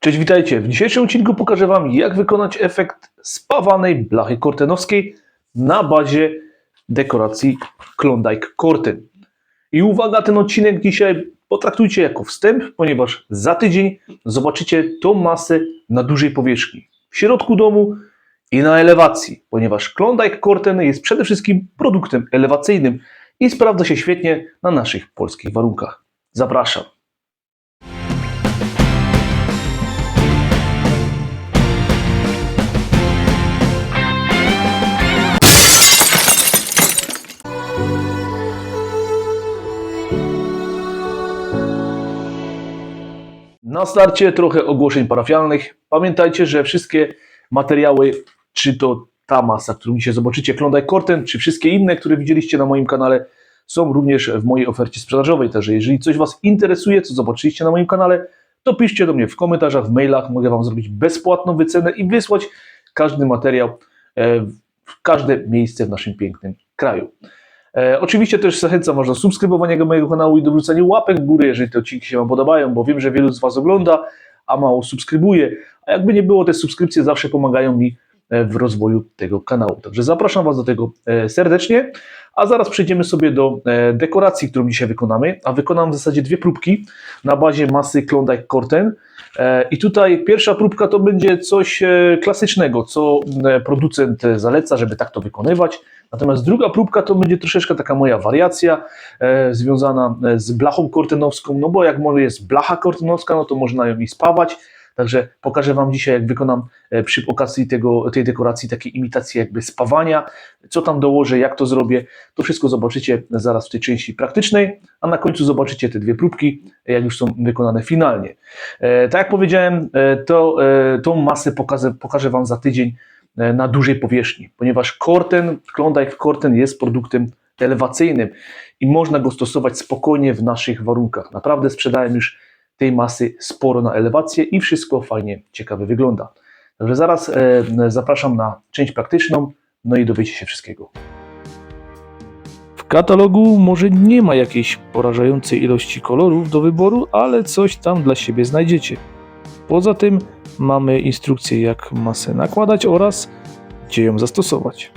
Cześć, witajcie. W dzisiejszym odcinku pokażę Wam, jak wykonać efekt spawanej blachy kortenowskiej na bazie dekoracji Klondike Corten. I uwaga, ten odcinek dzisiaj potraktujcie jako wstęp, ponieważ za tydzień zobaczycie tą masę na dużej powierzchni, w środku domu i na elewacji, ponieważ Klondike Corten jest przede wszystkim produktem elewacyjnym i sprawdza się świetnie na naszych polskich warunkach. Zapraszam. Na starcie trochę ogłoszeń parafialnych. Pamiętajcie, że wszystkie materiały, czy to ta masa, którą dzisiaj zobaczycie, Klondike Corten, czy wszystkie inne, które widzieliście na moim kanale, są również w mojej ofercie sprzedażowej. Także jeżeli coś Was interesuje, co zobaczyliście na moim kanale, to piszcie do mnie w komentarzach, w mailach. Mogę Wam zrobić bezpłatną wycenę i wysłać każdy materiał e, w każde miejsce w naszym pięknym kraju. E, oczywiście też zachęcam Was do subskrybowania mojego kanału i do wrzucania łapek w górę, jeżeli te odcinki się Wam podobają, bo wiem, że wielu z Was ogląda, a mało subskrybuje. A jakby nie było, te subskrypcje zawsze pomagają mi w rozwoju tego kanału. Także zapraszam Was do tego e, serdecznie. A zaraz przejdziemy sobie do e, dekoracji, którą dzisiaj wykonamy. A wykonam w zasadzie dwie próbki na bazie masy Klondike Corten. E, I tutaj pierwsza próbka to będzie coś e, klasycznego, co e, producent e, zaleca, żeby tak to wykonywać. Natomiast druga próbka to będzie troszeczkę taka moja wariacja e, związana e, z blachą kortenowską, no bo jak jest blacha kortenowska, no to można ją i spawać. Także pokażę Wam dzisiaj, jak wykonam e, przy okazji tego, tej dekoracji takie imitacje jakby spawania, co tam dołożę, jak to zrobię. To wszystko zobaczycie zaraz w tej części praktycznej, a na końcu zobaczycie te dwie próbki, jak już są wykonane finalnie. E, tak jak powiedziałem, e, to tą masę pokażę, pokażę Wam za tydzień na dużej powierzchni, ponieważ Corten, Klondike Corten jest produktem elewacyjnym i można go stosować spokojnie w naszych warunkach. Naprawdę sprzedałem już tej masy sporo na elewację i wszystko fajnie, ciekawie wygląda. Także zaraz e, zapraszam na część praktyczną, no i dowiecie się wszystkiego. W katalogu może nie ma jakiejś porażającej ilości kolorów do wyboru, ale coś tam dla siebie znajdziecie. Poza tym mamy instrukcję jak masę nakładać oraz gdzie ją zastosować.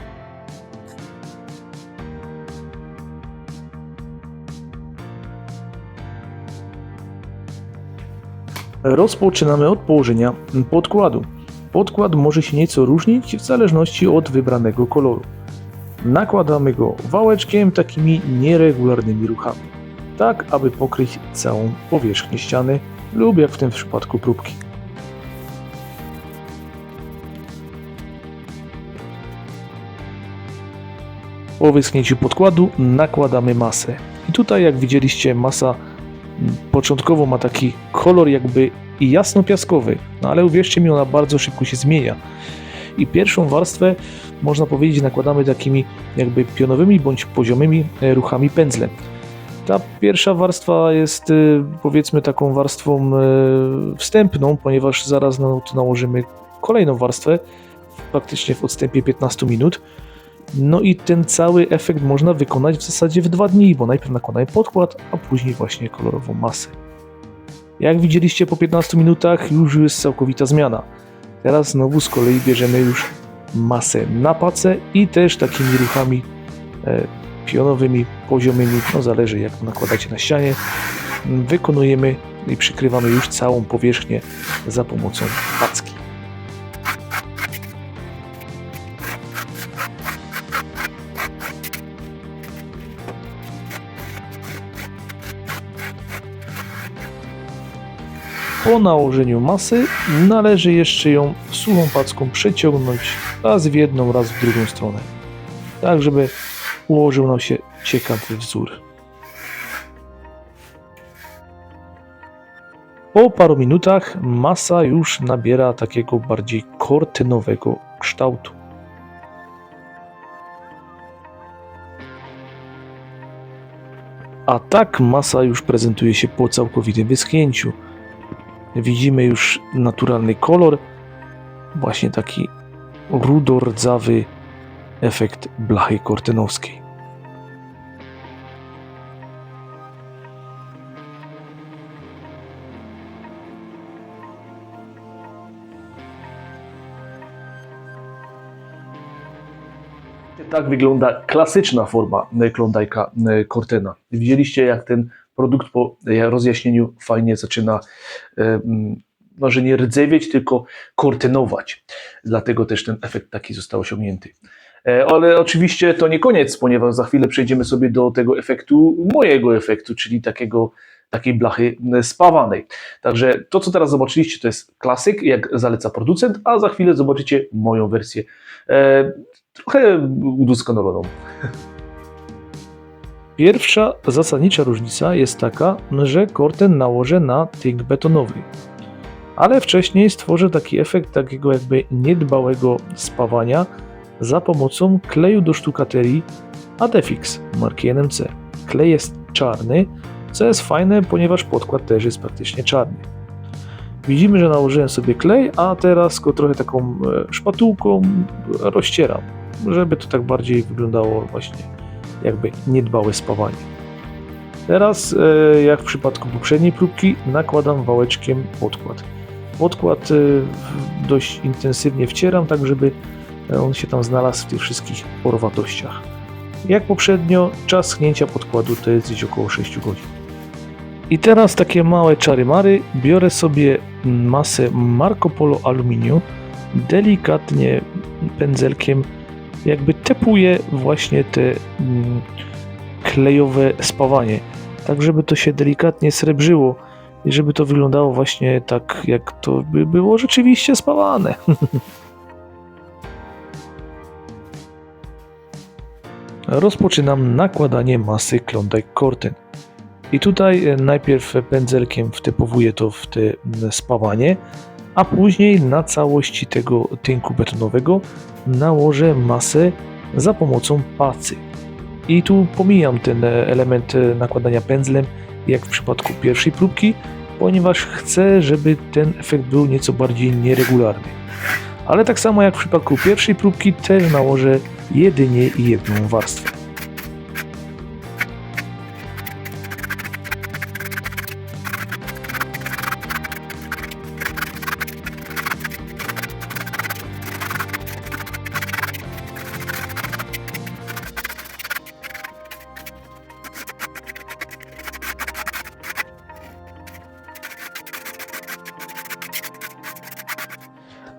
Rozpoczynamy od położenia podkładu. Podkład może się nieco różnić w zależności od wybranego koloru. Nakładamy go wałeczkiem takimi nieregularnymi ruchami, tak aby pokryć całą powierzchnię ściany lub jak w tym przypadku próbki. Po wyschnięciu podkładu nakładamy masę. I tutaj jak widzieliście masa początkowo ma taki kolor jakby jasno-piaskowy, no ale uwierzcie mi, ona bardzo szybko się zmienia. I pierwszą warstwę, można powiedzieć, nakładamy takimi jakby pionowymi bądź poziomymi e, ruchami pędzlem. Ta pierwsza warstwa jest e, powiedzmy taką warstwą e, wstępną, ponieważ zaraz na to nałożymy kolejną warstwę, praktycznie w odstępie 15 minut. No i ten cały efekt można wykonać w zasadzie w dwa dni, bo najpierw nakładamy podkład, a później właśnie kolorową masę. Jak widzieliście po 15 minutach już jest całkowita zmiana. Teraz znowu z kolei bierzemy już masę na pacę i też takimi ruchami e, pionowymi, poziomymi, no zależy jak nakładacie na ścianie, wykonujemy i przykrywamy już całą powierzchnię za pomocą packi. Po nałożeniu masy należy jeszcze ją suchą packą przeciągnąć raz w jedną, raz w drugą stronę. Tak, żeby ułożył nam się ciekawy wzór. Po paru minutach masa już nabiera takiego bardziej kortynowego kształtu. A tak masa już prezentuje się po całkowitym wyschnięciu widzimy już naturalny kolor, właśnie taki rudordzawy efekt blachy kortynowskiej. Tak wygląda klasyczna forma Klondajka e, Cortena. Widzieliście, jak ten produkt po rozjaśnieniu fajnie zaczyna, e, może nie rdzewieć, tylko kortenować. Dlatego też ten efekt taki został osiągnięty. E, Ale oczywiście to nie koniec, ponieważ za chwilę przejdziemy sobie do tego efektu, mojego efektu, czyli takiego, takiej blachy spawanej. Także to, co teraz zobaczyliście, to jest klasyk, jak zaleca producent, a za chwilę zobaczycie moją wersję e, trochę udoskonaloną. Pierwsza zasadnicza różnica jest taka, że korten nałożę na tynk betonowy. Ale wcześniej stworzę taki efekt takiego jakby niedbałego spawania za pomocą kleju do sztukaterii Adefix marki NMC. Klej jest czarny, co jest fajne, ponieważ podkład też jest praktycznie czarny. Widzimy, że nałożyłem sobie klej, a teraz go trochę taką e, szpatułką rozcieram, żeby to tak bardziej wyglądało właśnie jakby niedbałe spawanie. Teraz, e, jak w przypadku poprzedniej próbki, nakładam wałeczkiem podkład. Podkład e, dość intensywnie wcieram, tak żeby e, on się tam znalazł w tych wszystkich porowatościach. Jak poprzednio, czas schnięcia podkładu to jest gdzieś około 6 godzin. I teraz takie małe czary-mary. Biorę sobie masę Marco Polo aluminium, delikatnie pędzelkiem jakby tepuje właśnie te mm, klejowe spawanie, tak żeby to się delikatnie srebrzyło i żeby to wyglądało właśnie tak, jak to by było rzeczywiście spawane. Rozpoczynam nakładanie masy Klondike Corten. I tutaj e, najpierw pędzelkiem wtepowuję to w te mm, spawanie, a później na całości tego tynku betonowego nałożę masę za pomocą pacy. I tu pomijam ten e, element e, nakładania pędzlem, jak w przypadku pierwszej próbki, ponieważ chcę, żeby ten efekt był nieco bardziej nieregularny. Ale tak samo jak w przypadku pierwszej próbki, też nałożę jedynie jedną warstwę.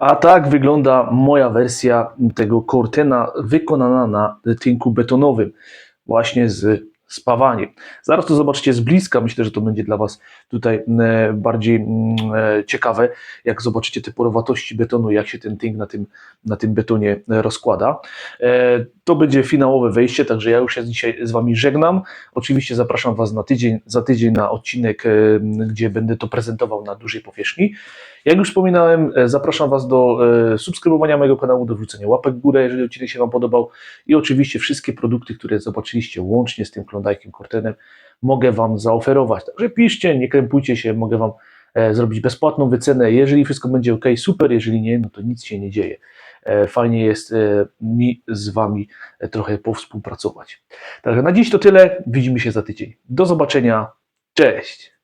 A tak wygląda moja wersja tego Cortena wykonana na tynku betonowym, właśnie z spawaniem. Zaraz to zobaczycie z bliska. Myślę, że to będzie dla Was tutaj e, bardziej mm, e, ciekawe, jak zobaczycie te porowatości betonu, jak się ten tynk na tym, na tym betonie e, rozkłada. To będzie finałowe wejście, także ja już się dzisiaj z Wami żegnam. Oczywiście zapraszam Was na tydzień, za tydzień na odcinek, gdzie będę to prezentował na dużej powierzchni. Jak już wspominałem, e, zapraszam Was do e, subskrybowania mojego kanału, do wrzucenia łapek w górę, jeżeli odcinek się Wam podobał i oczywiście wszystkie produkty, które zobaczyliście łącznie z tym klondajkiem Cortenem, mogę Wam zaoferować. Także piszcie, nie krępujcie się, mogę Wam e, zrobić bezpłatną wycenę. Jeżeli wszystko będzie ok, super, jeżeli nie, no to nic się nie dzieje. Fajnie jest mi z Wami trochę powspółpracować. Także na dziś to tyle, widzimy się za tydzień. Do zobaczenia, cześć!